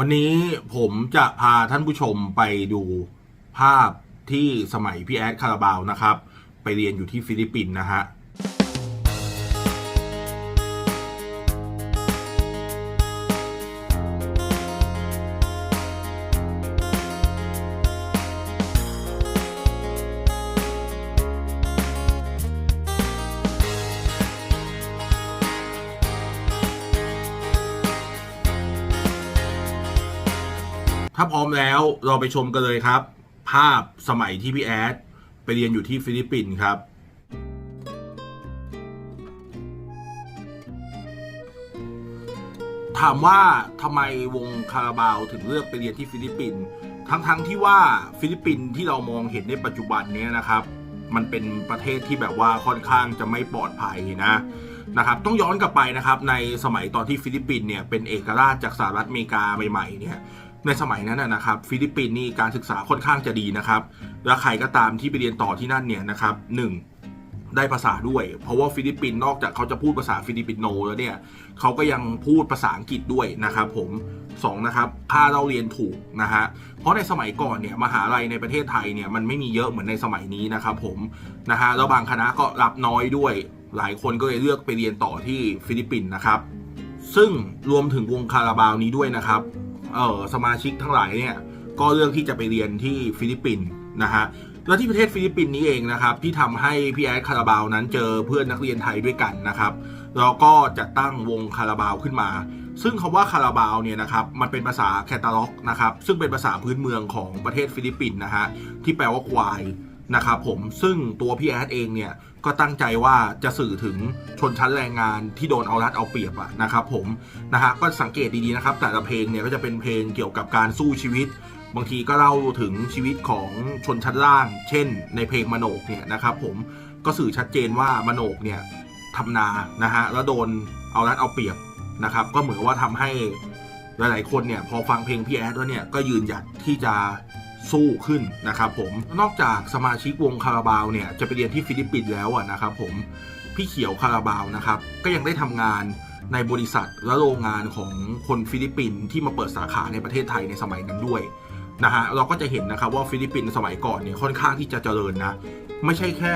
วันนี้ผมจะพาท่านผู้ชมไปดูภาพที่สมัยพี่แอดคาราบาวนะครับ ไปเรียนอยู่ที่ฟิลิปปินส์นะฮะ ถ้าพร้อมแล้วเราไปชมกันเลยครับ ภาพสมัยที่พี่แอด ไปเรียนอยู่ที่ฟิลิปปินส์ครับถามว่าทำไมวงคาราบาวถึงเลือกไปเรียนที่ฟิลิปปินส์ทั้งๆที่ว่าฟิลิปปินส์ที่เรามองเห็นในปัจจุบันนี้นะครับ มันเป็นประเทศที่แบบว่าค่อนข้างจะไม่ปลอดภัยนะนะครับต้องย้อนกลับไปนะครับในสมัยตอนที่ฟิลิปปินส์เนี่ยเป็นเอกราชจากสหรัฐอเมริกาใหม่ๆเนี่ย ในสมัยนั้นนะครับฟิลิปปินส์นี่การศึกษาค่อนข้างจะดีนะครับ แล้วใครก็ตามที่ไปเรียนต่อที่นั่นเนี่ยนะครับหนึ่งได้ภาษาด้วย เพราะว่าฟิลิปปินส์นอกจากเขาจะพูดภาษาฟิลิปปินโนแล้วเนี่ยเขาก็ยังพูดภาษาอังกฤษด้วยนะครับผมสองนะครับค่าเราเรียนถูกนะฮะเพราะในสมัยก่อนเนี่ยมหาลัยในประเทศไทยเนี่ยมันไม่มีเยอะเหมือนในสมัยนี้นะครับผมนะฮะแล้วบางคณะก็รับน้อยด้วย หลายคนก็เลยเลือกไปเรียนต่อที่ฟิลิปปินส์นะครับ ซึ่งรวมถึงวงคาราบาวนี้ด้วยนะครับ เออสมาชิกทั้งหลายเนี่ยก็เลือกที่จะไปเรียนที่ฟิลิปปินส์นะฮะแล้วที่ประเทศฟิลิปปินส์นี้เองนะครับที่ทำให้พี่แอดคาราบาวนั้นเจอเพื่อนนักเรียนไทยด้วยกันนะครับแล้วก็จะตั้งวงคาราบาวขึ้นมา ซึ่งคำว่าคาราบาวเนี่ยนะครับมันเป็นภาษาแคตาล็อกนะครับซึ่งเป็นภาษาพื้นเมืองของประเทศฟิลิปปินส์นะฮะที่แปลว่าควาย นะครับผมซึ่งตัวพี่แอดเองเนี่ยก็ตั้งใจว่าจะสื่อถึงชนชั้นแรงงานที่โดนเอารัดเอาเปรียบอะนะครับผมนะฮะก็สังเกตดีๆนะครับ แต่ละเพลงเนี่ยก็จะเป็นเพลงเกี่ยวกับการสู้ชีวิต บางทีก็เล่าถึงชีวิตของชนชั้นล่าง เช่น ในเพลงมโนกเนี่ยนะครับผมก็สื่อชัดเจนว่ามโนกเนี่ยทำนานะฮะแล้วโดนเอารัดเอาเปรียบนะครับ ก็เหมือนว่าทำให้หลายๆคนเนี่ยพอฟังเพลงพี่แอดแล้วเนี่ยก็ยืนหยัดที่จะ สู้ขึ้นนะครับผมนอกจากสมาชิกวงคาราบาวเนี่ยจะไปเรียนที่ฟิลิปปินส์แล้วนะครับผมพี่เขียวคาราบาวนะครับก็ยังได้ทำงานในบริษัทและโรงงานของคนฟิลิปปินส์ที่มาเปิดสาขาในประเทศไทยในสมัยนั้นด้วยนะฮะเราก็จะเห็นนะครับว่าฟิลิปปินส์สมัยก่อนเนี่ยค่อนข้างที่จะเจริญนะไม่ใช่แค่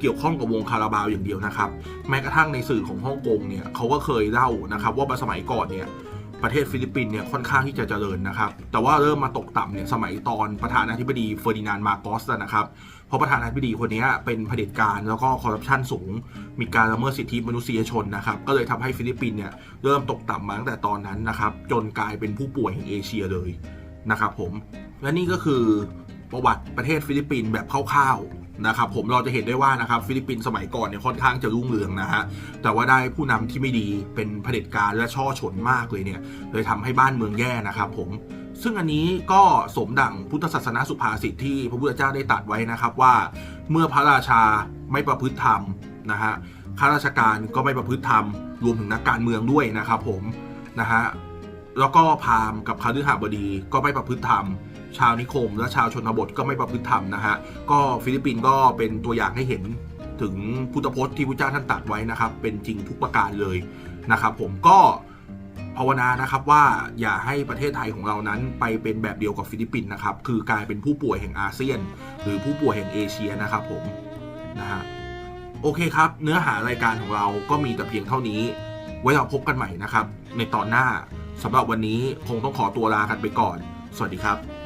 เกี่ยวข้องกับวงคาราบาวอย่างเดียวนะครับ แม้กระทั่งในสื่อของฮ่องกงเนี่ยเขาก็เคยเล่านะครับว่าสมัยก่อนเนี่ย ประเทศฟิลิปปินส์เนี่ยค่อนข้างที่จะเจริญนะครับ แต่ว่าเริ่มมาตกต่ำเนี่ยสมัยตอนประธานาธิบดีเฟอร์ดินานด์มาโกสนะครับ เพราะประธานาธิบดีคนนี้เป็นเผด็จการแล้วก็คอร์รัปชันสูง มีการละเมิดสิทธิมนุษยชนนะครับ ก็เลยทำให้ฟิลิปปินส์เนี่ยเริ่มตกต่ำมาตั้งแต่ตอนนั้นนะครับ จนกลายเป็นผู้ป่วยแห่งเอเชียเลยนะครับผม และนี่ก็คือประวัติประเทศฟิลิปปินส์แบบคร่าวๆ นะครับผมเราจะเห็นได้ว่านะครับฟิลิปปินส์สมัยก่อนเนี่ยค่อนข้างจะรุ่งเรืองนะฮะแต่ว่าได้ผู้นำที่ไม่ดีเป็นเผด็จการและช่อฉนมากเลยเนี่ยเลยทำให้บ้านเมืองแย่นะครับผมซึ่งอันนี้ก็สมดังพุทธศาสนาสุภาษิตที่พระพุทธเจ้าได้ตรัสไว้นะครับว่า เมื่อพระราชาไม่ประพฤติธรรมนะฮะข้าราชการก็ไม่ประพฤติธรรมรวมถึงนักการเมืองด้วยนะครับผมนะฮะ แล้วก็พามกับคาฤหบดีก็ไม่ประพฤติธรรม ชาวนิคม และชาวชนบทก็ไม่ประพฤติธรรมนะฮะก็ฟิลิปปินส์ก็เป็นตัวอย่างให้เห็นถึงพุทธพจน์ที่พระเจ้าท่านตรัสไว้นะครับ เป็นจริงทุกประการเลยนะครับผมก็ภาวนานะครับว่าอย่าให้ประเทศไทยของเรานั้นไปเป็นแบบเดียวกับฟิลิปปินส์นะครับ คือกลายเป็นผู้ป่วยแห่งอาเซียน หรือผู้ป่วยแห่งเอเชียนะครับผมนะฮะโอเคครับ เนื้อหารายการของเราก็มีแต่เพียงเท่านี้ ไว้เราพบกันใหม่นะครับ ในตอนหน้า สำหรับวันนี้คงต้องขอตัวลากันไปก่อน สวัสดีครับ